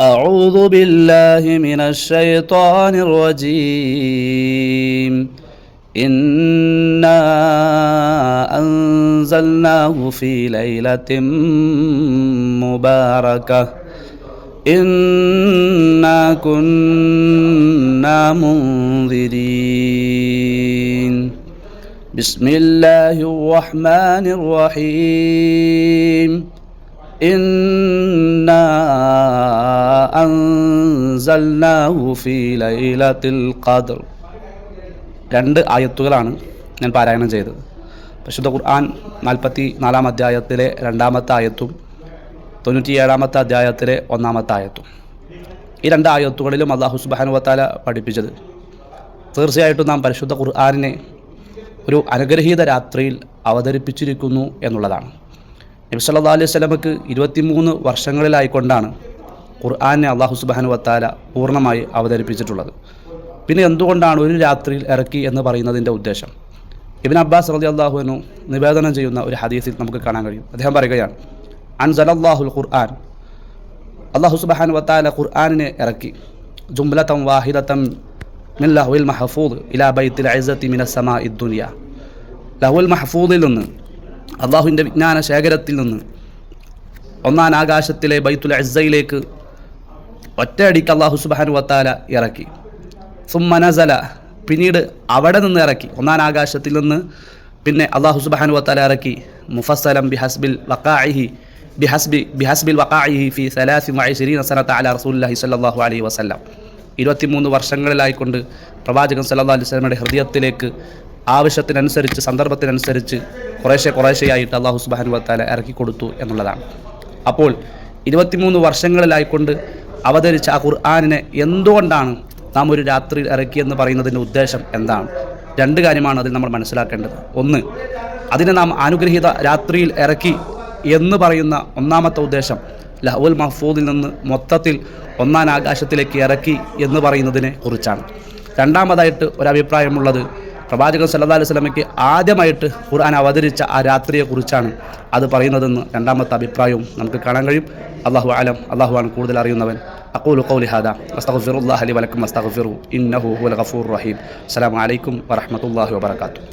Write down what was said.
أعوذ بالله من الشيطان الرجيم. إنا أنزلناه في ليلة مباركة. إنا كنا منذرين. بسم الله الرحمن الرحيم. إنا രണ്ട് ആയത്തുകളാണ് ഞാൻ പാരായണം ചെയ്തത്. പരിശുദ്ധ ഖുർആൻ നാൽപ്പത്തി നാലാം അധ്യായത്തിലെ രണ്ടാമത്തെ ആയത്തും തൊണ്ണൂറ്റിയേഴാമത്തെ അധ്യായത്തിലെ ഒന്നാമത്തെ ആയത്തും. ഈ രണ്ട് ആയത്തുകളിലും അള്ളാഹു സുബാനുവത്താല പഠിപ്പിച്ചത്. തീർച്ചയായിട്ടും നാം പരിശുദ്ധ ഖുർആാനിനെ ഒരു അനുഗ്രഹീത രാത്രിയിൽ അവതരിപ്പിച്ചിരിക്കുന്നു എന്നുള്ളതാണ്. നബിസ് അല്ലാ അലൈഹി സ്വലമക്ക് ഇരുപത്തിമൂന്ന് വർഷങ്ങളിലായിക്കൊണ്ടാണ് ഖുർആാനെ അള്ളാഹു സുബാനു വത്താല പൂർണമായി അവതരിപ്പിച്ചിട്ടുള്ളത്. പിന്നെ എന്തുകൊണ്ടാണ് ഒരു രാത്രിയിൽ ഇറക്കി എന്ന് പറയുന്നതിന്റെ ഉദ്ദേശം? ഇബിൻ അബ്ബാസ് റലി അള്ളാഹുവിനു നിവേദനം ചെയ്യുന്ന ഒരു ഹദീസിൽ നമുക്ക് കാണാൻ കഴിയും. അദ്ദേഹം പറയുകയാണ് അൻ സലല്ലാഹുൽ ഖുർആൻ. അള്ളാഹു സുബാനു വത്താല ഖുർആാനിനെ ഇറക്കി. ജുംലത്തം വാഹിദത്തം മിൻ ലഹുൽ മഹഫൂദ് ഇലാ ബൈത്തിൽ ഐസത്തി മിന സമാ ഇദ്ദുനിയ ലഹുൽ മഹഫൂദിൽ നിന്ന് അള്ളാഹുവിന്റെ വിജ്ഞാന ശേഖരത്തിൽ നിന്ന് ഒന്നാം ആകാശത്തിലെ ബൈത്തുൽ അസയിലേക്ക് ഒറ്റയടിക്ക് അള്ളാഹു സുബാനു വത്താല ഇറക്കി. സുമ്മനസല പിന്നീട് അവിടെ നിന്ന് ഇറക്കി. ഒന്നാം ആകാശത്തിൽ നിന്ന് പിന്നെ അള്ളാഹു സുബാനു വത്താല ഇറക്കി. മുഫസ്സലം ബിഹസ്ബിൽ വക്കാഹി ബിഹസ്ബി ബിഹസ്ബിൽ വക്കാഹി ഫി സലാസി മൈശരീൻ നസനത്ത് അല റസൂല്ലാഹി സല്ലാഹു അലൈഹി വസ്ല്ലാം. ഇരുപത്തിമൂന്ന് വർഷങ്ങളിലായിക്കൊണ്ട് പ്രവാചകൻ സല്ലാ അലൈഹി സ്വലമയുടെ ഹൃദയത്തിലേക്ക് ആവശ്യത്തിനനുസരിച്ച് സന്ദർഭത്തിനനുസരിച്ച് കുറേശ്ശെ കുറേശ്ശെയായിട്ട് അള്ളാഹു സുബാനു വത്താല ഇറക്കി കൊടുത്തു എന്നുള്ളതാണ്. അപ്പോൾ ഇരുപത്തിമൂന്ന് വർഷങ്ങളിലായിക്കൊണ്ട് അവതരിച്ച ആ ഖുർആാനിനെ എന്തുകൊണ്ടാണ് നാം ഒരു രാത്രിയിൽ ഇറക്കിയെന്ന് പറയുന്നതിന്റെ ഉദ്ദേശം എന്താണ്? രണ്ട് കാര്യമാണ് അതിൽ നമ്മൾ മനസ്സിലാക്കേണ്ടത്. ഒന്ന് അതിനെ നാം അനുഗ്രഹീത രാത്രിയിൽ ഇറക്കി എന്ന് പറയുന്ന ഒന്നാമത്തെ ഉദ്ദേശം ലഹുൽ മഹ്ഫൂദിൽ നിന്ന് മൊത്തത്തിൽ ഒന്നാം ആകാശത്തിലേക്ക് ഇറക്കി എന്ന് പറയുന്നതിനെ കുറിച്ചാണ്. രണ്ടാമതായിട്ട് ഒരഭിപ്രായമുള്ളത് പ്രവാചകൻ സല്ലാ അലൈഹി സ്വലമയ്ക്ക് ആദ്യമായിട്ട് ഖുർആൻ അവതരിച്ച ആ രാത്രിയെക്കുറിച്ചാണ് അത് പറയുന്നതെന്ന് രണ്ടാമത്തെ അഭിപ്രായവും നമുക്ക് കാണാൻ കഴിയും. അള്ളാഹു ആലം അള്ളാഹു ആണ് കൂടുതൽ അറിയുന്നവൻ. അക്കൂലു കൗലി ഹാദ. അലി വലക്കും അസ്തഗ്ഫിറു ഇന്നഹു ഗഫൂർ റഹീം. അസ്സാം അലൈക്കും വറഹ്മത്തുള്ളാഹി വബറകാതുഹു.